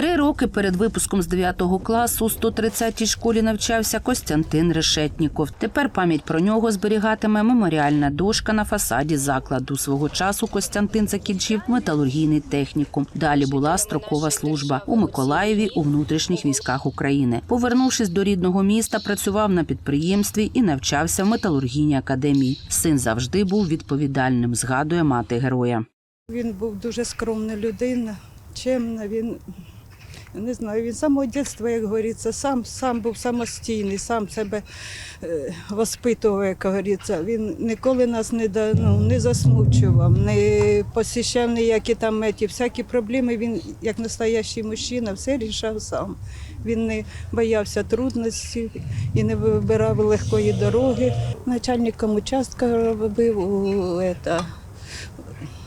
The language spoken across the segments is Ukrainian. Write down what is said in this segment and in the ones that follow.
Три роки перед випуском з 9 класу у 130-й школі навчався Костянтин Решетніков. Тепер пам'ять про нього зберігатиме меморіальна дошка на фасаді закладу. Свого часу Костянтин закінчив металургійний технікум. Далі була строкова служба у Миколаєві у внутрішніх військах України. Повернувшись до рідного міста, працював на підприємстві і навчався в металургійній академії. Син завжди був відповідальним, згадує мати героя. Він був дуже скромна людина, чемна. Він не знаю, він з самого дитинства, як говориться, сам, сам був самостійний, сам себе е, воспитував, як говориться. Він ніколи нас не, да- ну, не засмучував, не посіщав ніякі там еті, всякі проблеми. Він, як настоящий мужчина, все рішав сам. Він не боявся трудностей і не вибирав легкої дороги. Начальником участка робив у, ета,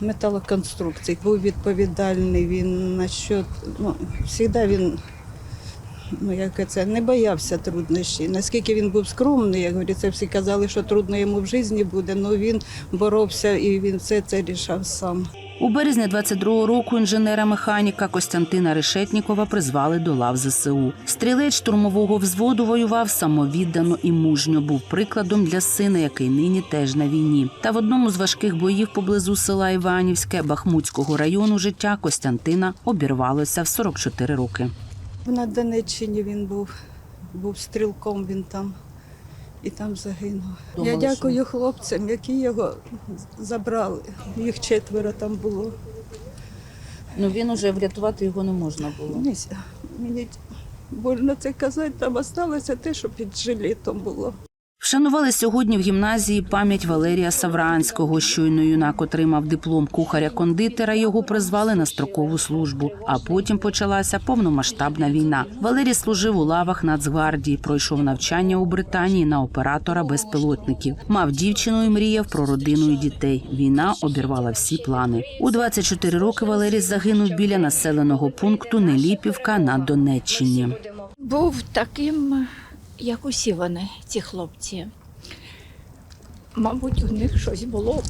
металоконструкцій. Був відповідальний він насчет, ну, завжди він ну, як це, не боявся труднощів. Наскільки він був скромний, як говориться, всі казали, що трудно йому в житті буде, але він боровся і він все це рішав сам. У березні 22-го року інженера-механіка Костянтина Решетнікова призвали до лав ЗСУ. Стрілець штурмового взводу воював самовіддано і мужньо. Був прикладом для сина, який нині теж на війні. Та в одному з важких боїв поблизу села Іванівське Бахмутського району життя Костянтина обірвалося в 44 роки. На Донеччині він був, був стрілком він там. І там загинув. Думали, Я дякую хлопцям, які його забрали. Їх четверо там було. Ну він уже врятувати його не можна було. Ні, Мені больно це казати, там залишилося те, що під жилетом було. Вшанували сьогодні в гімназії пам'ять Валерія Савранського. Щойно юнак отримав диплом кухаря-кондитера. Його призвали на строкову службу. А потім почалася повномасштабна війна. Валерій служив у лавах Нацгвардії, пройшов навчання у Британії на оператора безпілотників. Мав дівчину і мріяв про родину і дітей. Війна обірвала всі плани. У 24 роки Валерій загинув біля населеного пункту Неліпівка на Донеччині. був таким, як усі вони, ці хлопці. Мабуть, у них щось було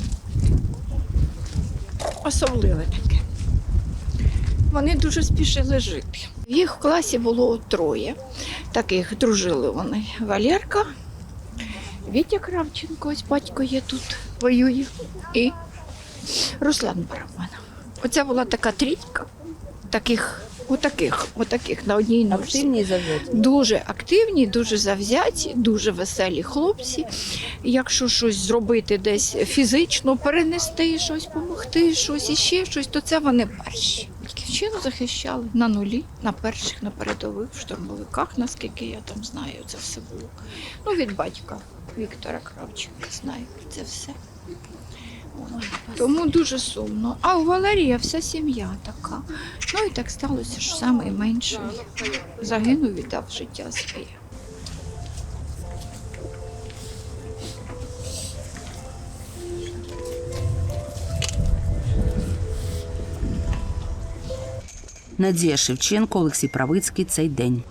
особливе таке. Вони дуже спішили жити. В їх класі було троє. Таких дружили вони. Валерка, Вітя Кравченко, ось батько є тут, воює, і Руслан Барабанов. Оце була така трійка, таких, отаких, отаких на одній на завзяті. Дуже активні, дуже завзяті, дуже веселі хлопці. Якщо щось зробити десь фізично, перенести щось, допомогти, щось і ще щось, то це вони перші. Батьківщину захищали на нулі, на перших, на передових, штурмовиках, наскільки я там знаю, це все було. Ну, від батька Віктора Кравченка знаю це все. Тому дуже сумно. А у Валерія вся сім'я така. Ну і так сталося, що найменший загинув, віддав життя своє. Надія Шевченко, Олексій Правицький. Цей день.